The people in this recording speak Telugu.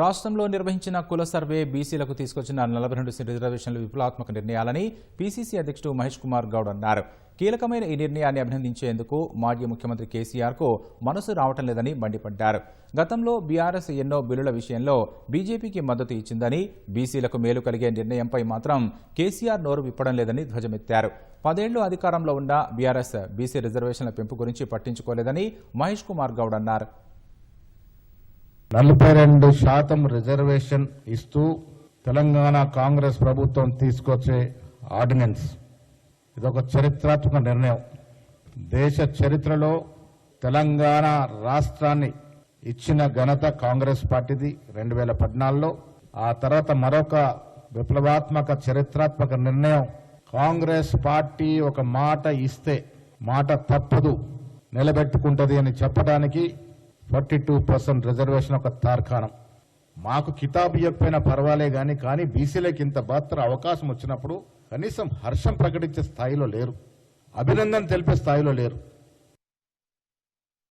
రాష్ట్రంలో నిర్వహించిన కుల సర్వే బీసీలకు తీసుకొచ్చిన నలభై రెండు సీట్ రిజర్వేషన్లు విప్లవాత్మక నిర్ణయాలని పీసీసీ అధ్యక్షుడు మహేష్ కుమార్ గౌడ్ అన్నారు. కీలకమైన ఈ నిర్ణయాన్ని అభినందించేందుకు మాజీ ముఖ్యమంత్రి కేసీఆర్కు మనసు రావటం లేదని మండిపడ్డారు. గతంలో బీఆర్ఎస్ ఎన్నో బిల్లుల విషయంలో బీజేపీకి మద్దతు ఇచ్చిందని బీసీలకు మేలు కలిగే నిర్ణయంపై మాత్రం కేసీఆర్ నోరు విప్పడం లేదని ధ్వజమెత్తారు. పదేళ్ళు అధికారంలో ఉన్న బీఆర్ఎస్ బీసీ రిజర్వేషన్ల పెంపు గురించి పట్టించుకోలేదని మహేష్ కుమార్ గౌడ్ అన్నారు. నలభై రెండు శాతం రిజర్వేషన్ ఇస్తూ తెలంగాణ కాంగ్రెస్ ప్రభుత్వం తీసుకొచ్చే ఆర్డినెన్స్. ఇదొక చరిత్రాత్మక నిర్ణయం. దేశ చరిత్రలో తెలంగాణ రాష్ట్రాన్ని ఇచ్చిన ఘనత కాంగ్రెస్ పార్టీది రెండు వేల పద్నాలుగులో. ఆ తర్వాత మరొక విప్లవాత్మక చరిత్రాత్మక నిర్ణయం. కాంగ్రెస్ పార్టీ ఒక మాట ఇస్తే మాట తప్పదు నిలబెట్టుకుంటది అని చెప్పడానికి ఫార్టీ టూ పర్సెంట్ రిజర్వేషన్ ఒక తార్కాణం. మాకు కితాబు ఇవ్వకపోయినా పర్వాలే గాని కానీ బీసీలకు ఇంత బాత్ర అవకాశం వచ్చినప్పుడు కనీసం హర్షం ప్రకటించే స్థాయిలో లేరు. అభినందన తెలిపే స్థాయిలో లేరు.